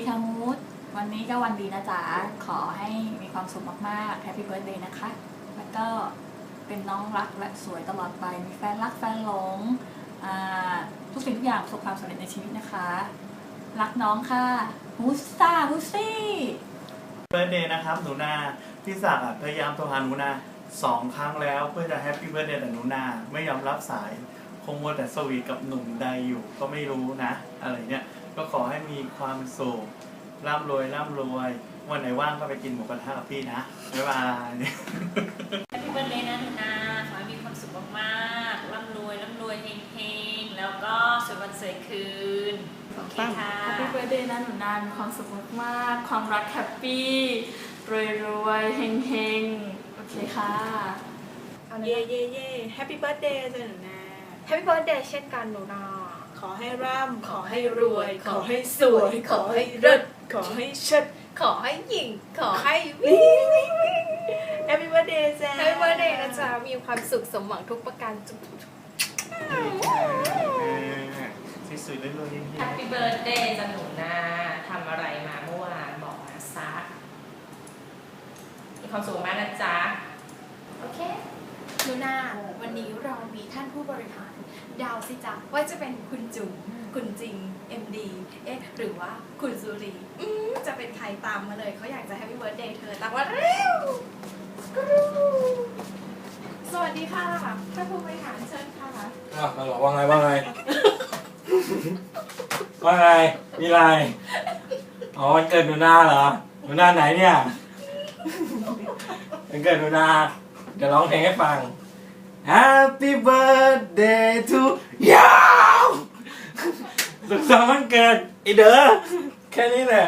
พี่คามูดวันนี้ก็วันดีนะจ๊ะ ขอให้มีความสุขมากๆแฮปปี้เบิร์ดเดย์นะคะ แล้วก็เป็นน้องรักและสวยตลอดไป มีแฟนรักแฟนหลง ทุกสิ่งทุกอย่างประสบความสำเร็จในชีวิตนะคะ รักน้องค่ะฮุสซาฮุสซี่เบิร์ดเดย์นะครับหนูนาพี่ศักดิ์พยายามโทรหาหนูนาสองครั้งแล้วเพื่อจะแฮปปี้เบิร์ดเดย์แต่หนูนาไม่ยอมรับสาย คงมัวแต่สวีทกับหนุ่มใดอยู่ก็ไม่รู้นะ อะไรเนี่ย ก็ขอให้มีความสุขร่ำรวยร่ำรวย วันไหนว่างก็ไปกินหมูกระทะกับพี่นะ บ๊ายบายแฮปปี้เบิร์ดเดย์นะหนูนาขอให้มีความสุขมากๆร่ำรวยร่ำรวยเฮงๆ แล้วก็สวยวันสวยคืน โอเคค่ะ แฮปปี้เบิร์ดเดย์นะหนูนามีความสุขมากๆ ความรักแฮปปี้รวยรวยๆเฮงเฮงๆ โอเคค่ะ เย่เย่เย่แฮปปี้เบิร์ดเดย์จ้ะหนูนาแฮปปี้เบิร์ดเดย์เช่นกันหนูนา ขอให้ร่ำขอให้รวย ขอให้สวย ขอให้เลิศขอให้เชิดขอให้หญิง ขอให้วิ่งวิ่งวิ่งแฮปปี้เบิร์ดเดย์จ้ะแฮปปี้เบิร์ดเดย์นะจ๊ะมีความสุขสมหวังทุกประการจุกสวยๆรวยๆเฮงแฮปปี้เบิร์ดเดย์จะหนูนาทำอะไรมาเมื่อวานบอกมาซักมีความสุขมากนะจ๊ะโอเค หนูนาวันนี้เรามีท่านผู้บริหารดาวสิจ๊ะว่าจะเป็นคุณจุ๋มคุณจริง MD เอ๊ะหรือว่าคุณสุรีอืมจะเป็นใครตามมาเลยเขาอยากจะแฮปปี้เบิร์ดเดย์เธอตามมาเร็วกรูสวัสดีค่ะท่านผู้บริหารเชิญค่ะอ้าวเหรอว่าไงว่าไงว่าไงมีอะไรอ๋อวันเกิดหนูนาเหรอหนูนาไหนเนี่ยวันเกิดหนูนา จะร้องเพลงให้ฟัง Happy birthday to you สุขสันต์วันเกิดอีเด้อแค่นี้แหละ